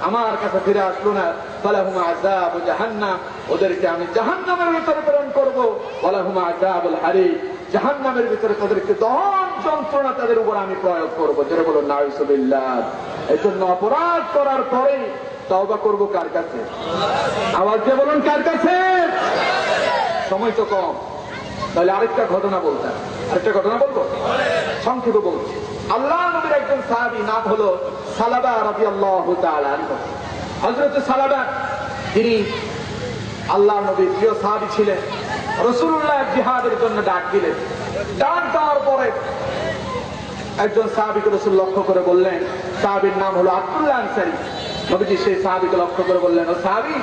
আমার কাছে ফিরে আসলো না। ফালাহুমা আযাব জাহান্নাম। ওদেরকে আমি জাহান্নামের ভিতরে প্রেরণ করব। ওয়ালাহুমা আযাবুল হারিক জাহান্নামের ভিতরে তাদেরকে দহন যন্ত্রণা তাদের উপর আমি প্রয়োগ করব। যেটা বলো নাইসুবিল্লাহ এই জন্য অপরাধ করার পরে তওবা করব কার কাছে? আওয়াজ দিয়ে বলুন, কার কাছে? সময় তো কম। তাহলে আরেকটা ঘটনা বলতাম। আরেকটা ঘটনা বলব? সংক্ষেপে বলছি। আল্লাহ নবীর একজন সাহাবী, নাম হলো সালাবা রাবি আল্লাহ হজরত সালাবা, তিনি আল্লাহ নবীর প্রিয় সাহাবী ছিলেন। রসুল্লাহ জিহাদের জন্য ডাক দিলেন। ডাক দেওয়ার পরে একজন সাহাবিকে রসুল লক্ষ্য করে বললেন, সাহাবির নাম হলো আব্দুল্লাহ আনসারি। নবীজি সেই সাহাবিকে লক্ষ্য করে বললেন, ও সাহাবি,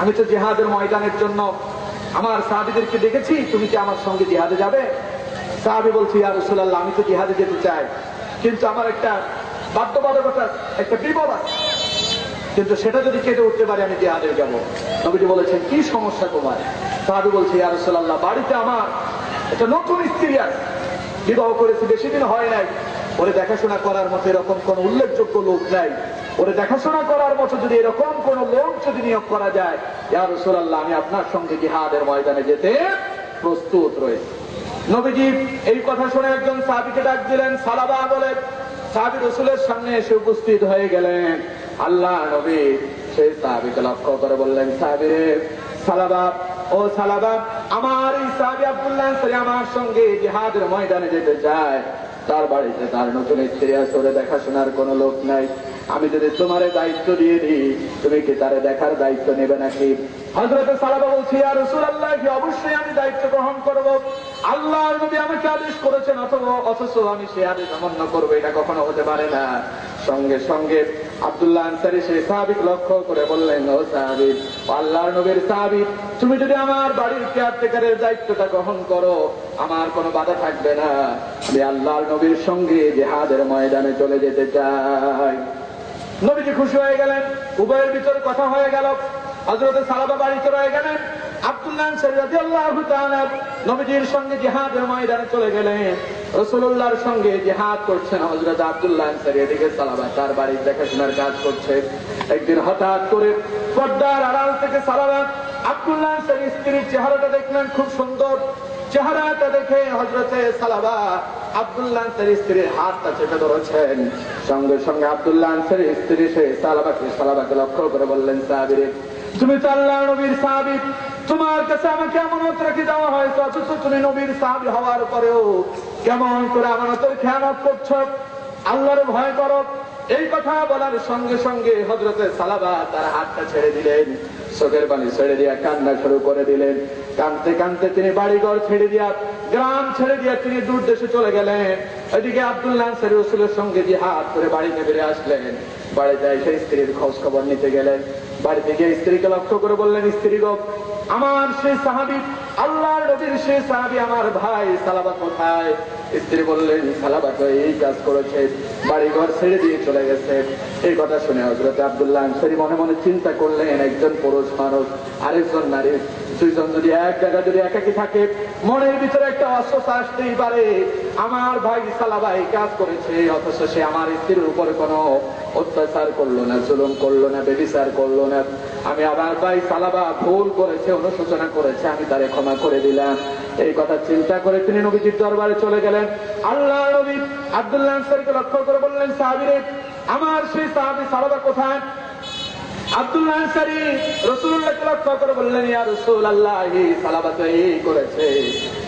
আমি তো জিহাদের ময়দানের জন্য আমার সাহাবিদেরকে দেখেছি, তুমি কি আমার সঙ্গে জিহাদে যাবে? সাহাবি বলছি, ইয়া রসুল্লাহ আমি তো জিহাদে যেতে চাই। কিন্তু আমার একটা বাধ্যবাধকতা, একটা বিপদ আছে। কিন্তু সেটা যদি কেটে উঠতে পারে, আমি জিহাদে যাব। নবীজি বলেছেন, কি সমস্যা তোমার? সাহাবি বলছে, ইয়া রসুল্লাহ বাড়িতে আমার একটা নতুন স্ত্রী আছে। বিবাহ করেছি বেশি দিন হয় নাই। ওরে দেখাশোনা করার মতো এরকম কোন উল্লেখযোগ্য লোক নাই। ওরে দেখাশোনা করার মতো যদি এরকম কোন লোক যদি নিয়োগ করা যায়, ইয়া রসুল্লাহ আমি আপনার সঙ্গে জিহাদের ময়দানে যেতে প্রস্তুত রয়েছে। নবীজি এই কথা শুনে একজন সাহাবিকে ডাক দিলেন, সালাবা বলে, সাহাবি রসুলের সামনে এসে উপস্থিত হয়ে গেলেন। আল্লাহ নবী সেই সাহাবিকে লক্ষ্য করে বললেন সাহাবিরে সালাবা, ও সালাবা, আমার এই সাহাবি আব্দুল্লাহ আমার সঙ্গে জিহাদের ময়দানে যেতে চায়। তার বাড়িতে তার নতুন স্ত্রী আছে দেখাশোনার কোনো লোক নাই। আমি যদি তোমার দায়িত্ব দিয়ে দিই, তুমি কি তারে দেখার দায়িত্ব নেবে নাকি? হজরত সালাবা বলছি আর রসুল আল্লাহ অবশ্যই আমি দায়িত্ব গ্রহণ করব। আল্লাহ নবী আমাকে আদেশ করেছেন, অথবা, অথচ আমি সে আদেশ অমান্য করব, এটা কখনো হতে পারে না। সঙ্গে সঙ্গে আব্দুল্লাহ আনসারি সেই সাহাবিক লক্ষ্য করে বললেন, ও সাহাবিক আল্লাহর নবীর সাহাবিক তুমি যদি আমার বাড়ির কেয়ারটেকারের দায়িত্বটা গ্রহণ করো, আমার কোনো বাধা থাকবে না। আমি আল্লাহর নবীর সঙ্গে জেহাদের ময়দানে চলে যেতে চাই। নবীজি খুশি হয়ে গেলেন, উভয়ের ভিতরে কথা হয়ে গেল হজরতে সালাবা বাড়িতে রয়ে গেলেন সঙ্গে চলে গেলেন, রাসূলুল্লাহর সঙ্গে করছেন সালাবা তার কাজ করছে। একদিন হঠাৎ করে আড়াল থেকে সালাবা চেহারাটা দেখলেন, খুব সুন্দর। চেহারাটা দেখে হজরতে সালাবা আব্দুল্লাহ স্ত্রীর হাতটা চেপে ধরেছেন। সঙ্গে সঙ্গে আব্দুল্লাহ স্ত্রী সালাবাকে সালাবাকে লক্ষ্য করে বললেন, সাহাবিরে, তুমি তো আল্লাহ নবীর সাহাবি। তোমার কাছে আমাকে আমানত রেখে দেওয়া হয়েছে, অথচ তুমি নবীর সাহাবি হওয়ার পরেও কেমন করে আমানতের খেয়ানত করছ? আল্লাহর ভয় করো। এই কথা বলার সঙ্গে সঙ্গে হজরতে সালাবা তার হাতটা ছেড়ে দিলেন, চোখের পানি ছেড়ে দিয়া কান্না শুরু করে দিলেন। কানতে কানতে তিনি বাড়িঘর ছেড়ে দিয়া, গ্রাম ছেড়ে দিয়া তিনি দূর দেশে চলে গেলেন। এদিকে আব্দুল্লাহ রসুলের সঙ্গে জিহাদ করে বাড়িতে ফিরে আসলেন। বাড়িতে এসে স্ত্রীর খোঁজ খবর নিতে গেলেন। বাড়িতে গিয়ে স্ত্রীকে লক্ষ্য করে বললেন স্ত্রী আমার সেই সাহাবি আল্লাহর নবীর সেই সাহাবি আমার ভাই সালাবা কোথায়? স্ত্রী বললেন সালাবা এই কাজ করেছে বাড়ি ঘর ছেড়ে দিয়ে চলে গেছে। এই কথা শুনে হজরত আব্দুল্লাহ আনসারী মনে মনে চিন্তা করলেন, একজন পুরুষ মানুষ, আরেকজন নারী, দুইজন যদি এক জায়গায় যদি একাকি থাকে, মনের ভিতরে একটা অস্বস্থ আসতেই পারে। আমার ভাই সালাবা এই কাজ করেছে, অথচ সে আমার স্ত্রীর উপরে কোনো অত্যাচার করল না, জুলুম করল না, বেবিচার করল না। আমি আমার ভাই সালাবা ভুল করেছে, অনুশোচনা করেছে, আমি তারে ক্ষমা করে দিলাম। এই কথা চিন্তা করে তিনি নবীজির দরবারে চলে গেলেন। আল্লাহ নবী আব্দুল্লাহ আনসারীকে লক্ষ্য করে বললেন, সাহাবিরে, আমার সেই সাহাবি সালাবা কোথায়? আব্দুল্লাহ আনসারী বললেন রসুল আল্লাহ সালাবা তো এই করেছে।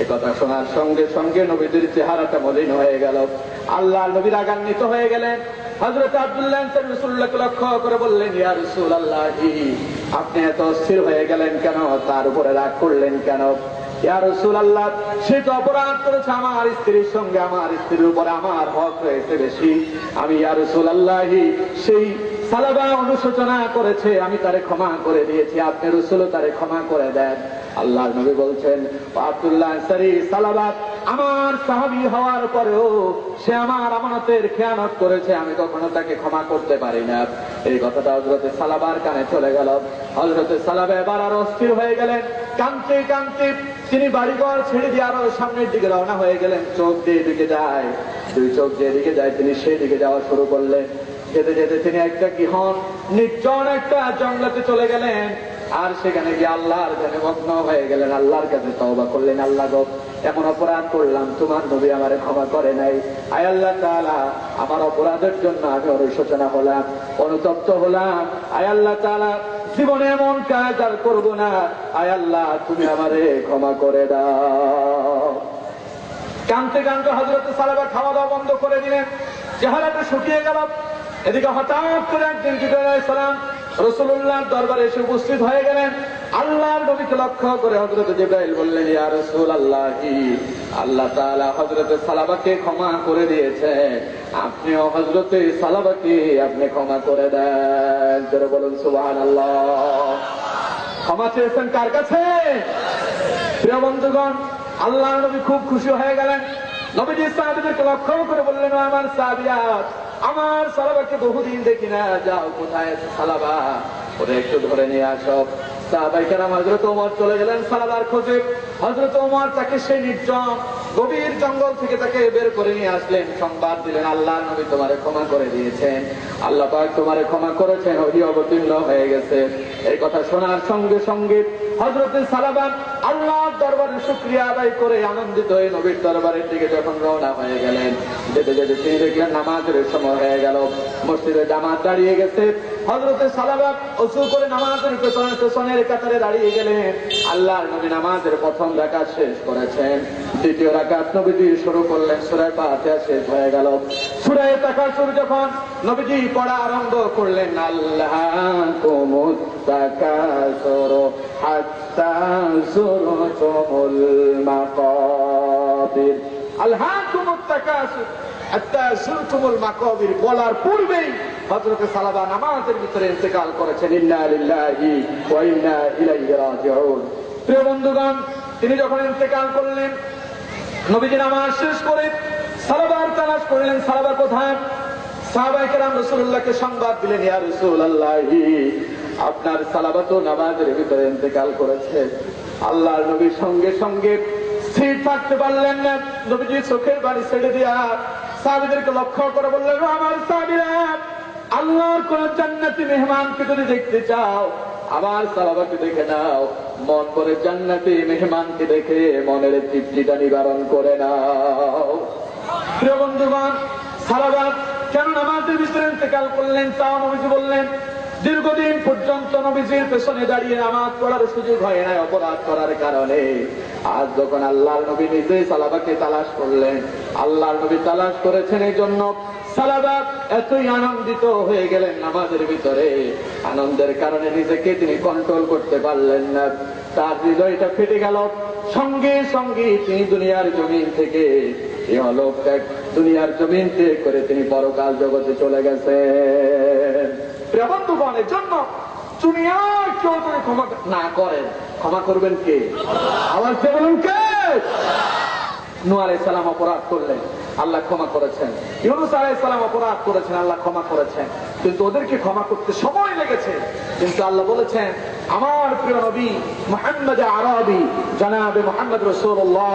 এই কথা শোনার সঙ্গে সঙ্গে নবীদের চেহারাটা মলিন হয়ে গেল। আল্লাহ নবীর আগান্বিত হয়ে গেলেন। হজরত আব্দুল্লাহ লক্ষ্য করে বললেন আপনি এত অস্থির হয়ে গেলেন কেন? তার উপরে রাগ করলেন কেন? সে তো অপরাধ করেছে আমার স্ত্রীর সঙ্গে, আমার স্ত্রীর উপরে আমার হক রয়েছে বেশি। আমি ইয়ারসুল আল্লাহি সেই সালাবা অনুশোচনা করেছে, আমি তারে ক্ষমা করে দিয়েছি, আপনি রসুল তারে ক্ষমা করে দেন। আল্লাহ নবী বলছেন সালাবাত, আমার সাহাবি হওয়ার পরেও সে আমার আমানতের খেয়ানত করেছে, আমি কখনো তাকে ক্ষমা করতে পারি না। এই কথাটা হজরতে সালাবার কানে চলে গেল। হজরতে সালাবা এবার আরও অস্থির হয়ে গেলেন। কান্তি কান্তি তিনি বাড়িঘর ছেড়ে দিয়ে আরও সামনের দিকে রওনা হয়ে গেলেন। চোখ দিয়ে দিকে যায়, দুই চোখ যেদিকে যায়, তিনি সেই দিকে যাওয়া শুরু করলেন। যেতে যেতে তিনি একটা কি হন, নির্জন একটা জঙ্গলাতে চলে গেলেন। আর সেখানে গিয়ে আল্লাহর ধ্যানে মগ্ন হয়ে গেলেন, আল্লাহর কাছে তওবা করলেন, আল্লাহ গো, এমন অপরাধ করলাম, তোমার নবী আমারে ক্ষমা করে নাই। আয় আল্লাহ তাআলা, আমার অপরাধের জন্য আমি অনুশোচনা হলাম, অনুতপ্ত হলাম। আয় আল্লাহ তাআলা, জীবনে এমন কাজ আর করব না। আয় আল্লাহ, তুমি আমারে ক্ষমা করে দাও। কানতে কানতে হজরত সালাবা খাওয়া দাওয়া বন্ধ করে দিলেন, চেহারাটা শুকিয়ে গেল। এদিকে হঠাৎ করে একদিন জিবরাইল সালাম রসুল্লাহ দরবারে এসে উপস্থিত হয়ে গেলেন। আল্লাহর নবীকে লক্ষ্য করে হজরত জিব্রাইল বললেন, ইয়া রসুল আল্লাহ আল্লাহ তাআলা হজরত সালাবাকে ক্ষমা করে দিয়েছেন আপনিও হজরতে সালাবাকে আপনি ক্ষমা করে দেন। জোরে বলুন, সুবহানাল্লাহ। ক্ষমা চেয়েছেন কার কাছে? প্রিয় বন্ধুগণ আল্লাহ নবী খুব খুশি হয়ে গেলেন। নবীজি সাহাবিদেরকে লক্ষ্য করে বললেন, "ও আমার সাহাবিয়াত আমার সালাবাকে বহুদিন দেখি না। যাও, কোথায় সালাবা? ওরে একটু ধরে নিয়ে আসো। চলে গেলেন সালাবার খোঁজে। হজরত তাকে সেই নির্জন গভীর জঙ্গল থেকে তাকে বের করে নিয়ে আসলেন। সংবাদ দিলেন, আল্লাহ তোমারে ক্ষমা করে দিয়েছেন। আল্লাহ তোমারে ক্ষমা করেছেন অবতীর্ণ হয়ে গেছে। এই কথা শোনার সঙ্গে সঙ্গে হজরত সালাবান আল্লাহর দরবারে শুক্রিয়া আদায় করে আনন্দিত হয়ে নবীর দরবারের দিকে যখন রওনা হয়ে গেলেন, যেতে যেতে তিনি দেখলেন নামাজের সময় হয়ে গেল। মসজিদে জামাত দাঁড়িয়ে গেছে। হজরতে সালাবান অসু করে নামাজের পেছনে পেছনের কাতারে দাঁড়িয়ে গেলেন। আল্লাহর নবী নামাজের প্রথম রাকাত শেষ করেছেন। দ্বিতীয় রাকাত নবীজি শুরু করলেন সুরায় পাহাতিয়া শেষ হয়ে গেল। সুরায় শুরু যখন নবীজি পড়া আরম্ভ করলেন, আল্লাহ কুমুত তাকাসুর হাত্তা বন্ধুগণ, তিনি যখন ইন্তেকাল করলেন, নবীজি নামাজ শেষ করে সালাবার করলেন। সালাবা কোথায়? সাহাবাই কেরাম রসুল্লাহকে সংবাদ দিলেন, ইয়া রসুল আপনার সালাবা তো নামাজের ভিতরে ইন্তেকাল করেছে। আল্লাহর নবীর সঙ্গে সঙ্গে স্থির থাকতে পারলেন না। নবীজি চোখের বাড়ি ছেড়ে দিয়া সাহাবিদেরকে লক্ষ্য করে বললেন, "ও আমার সাহাবিরা, আল্লাহর কোন জান্নাতি মেহমানকে যদি দেখতে চাও, আমার সালাবাকে দেখে নাও। মন করে জান্নাতি মেহমানকে দেখে মনের তৃপ্তিটা নিবারণ করে নাও। প্রিয় বন্ধুগণ সালাবাদ কেন নামাজের ভিতরে ইন্তেকাল করলেন তাও নবীজি বললেন দীর্ঘদিন পর্যন্ত নবীজির পেছনে দাঁড়িয়ে নামাজ পড়ার সুযোগ হয় নাই অপরাধ করার কারণে। আজ যখন আল্লাহর নবী নিজেই সালাবাকে তালাশ করলেন, আল্লাহর নবী তালাশ করেছেন এই জন্য সালাবা এতই আনন্দিত হয়ে গেলেন নামাজের ভিতরে। আনন্দের কারণে নিজেকে তিনি কন্ট্রোল করতে পারলেন না। তার হৃদয়টা ফেটে গেল। সঙ্গে সঙ্গে তিনি দুনিয়ার জমিন থেকে দুনিয়ার জমিন ত্যাগ করে তিনি পরকাল জগতে চলে গেছেন। বন্ধুগণের জন্য দুনিয়ার কেউ ক্ষমা না করেন। ক্ষমা করবেন কে? আবার বলুন কে? নু অপরাধ করলেন, আল্লাহ ক্ষমা করেছেন। ইউনুস সালাম অপরাধ করেছেন, আল্লাহ ক্ষমা করেছেন। কিন্তু ওদেরকে ক্ষমা করতে সময় লেগেছে। কিন্তু আল্লাহ বলেছেন, আমার প্রিয় নবী মোহাম্মদ আরবি, জানাবে মোহাম্মদ রসুল্লাহ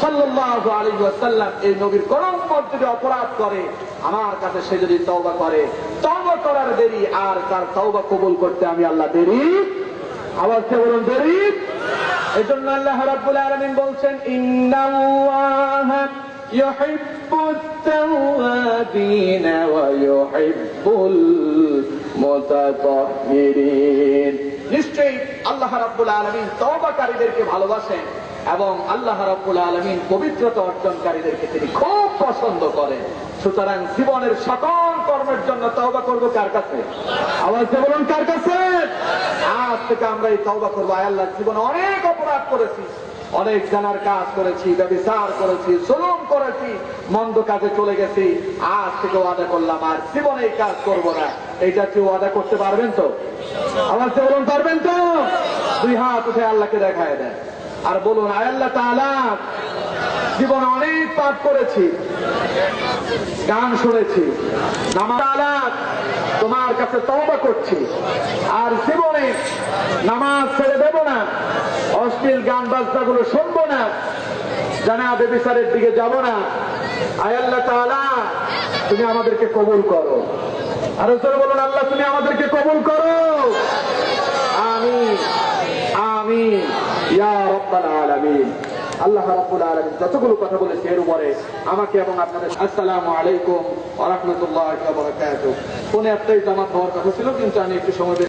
সাল্লাল্লাহু আলাইহি ওয়াসাল্লাম, এই নবীর কোন যদি অপরাধ করে, আমার কাছে সে যদি তওবা করে, তওবা করার দেরি আর তার তওবা কবুল করতে আমি আল্লাহ দেরি আওয়াজ দিয়ে বলুন, দেরি এই জন্য আল্লাহ রাব্বুল আলামিন বলছেন, ইন্নাল্লাহ ইউহিব্বুত তাওয়াবিন ওয়া ইউহিব্বুল মুতাতাহহিরিন নিশ্চয়ই আল্লাহ রাব্বুল আলামিন তওবাকারীদেরকে ভালোবাসেন এবং আল্লাহ রাব্বুল আলামিন পবিত্রতা অর্জনকারীদেরকে তিনি খুব পছন্দ করেন। সুতরাং জীবনের সকল কর্মের জন্য তওবা করব কার কাছে? আওয়াজ দিয়ে বলুন, কার কাছে? আজ থেকে আমরা এই তওবা করব। আয় আল্লাহ, জীবনে অনেক অপরাধ করেছি, অনেক জানার কাজ করেছি, ব্যবচার করেছি, জুলুম করেছি, মন্দ কাজে চলে গেছি। আজ থেকে ওয়াদা করলাম, আর জীবনে এই কাজ করব না। এইটা কেউ ওয়াদা করতে পারবেন তো? আমার বলুন, পারবেন তো? দুই হাত উঠে আল্লাহকে দেখায় দেন। আর বলুন, আয় আল্লাহ তাআলা, জীবনে পাপ করেছি, গান শুনেছি তোমার কাছে তওবা করছি, আর জীবনে নামাজ ছেড়ে দেব না, অশ্লীল গান বাজনাগুলো শুনব না জানা বেবিচারের দিকে যাব না। আয় আল্লাহ তাআলা, তুমি আমাদেরকে কবুল করো। আরও বলুন, আল্লাহ, তুমি আমাদেরকে কবুল করো। আমিন আমিন, ইয়া রব্বাল আলামিন। আল্লাহ রাব্বুল যতগুলো কথা বলেছে এর উপরে আমাকে এবং আপনাদের আসসালামু আলাইকুম ওয়া রাহমাতুল্লাহি কোন একটাই জামাত হওয়ার কথা ছিল, কিন্তু আমি একটু সময়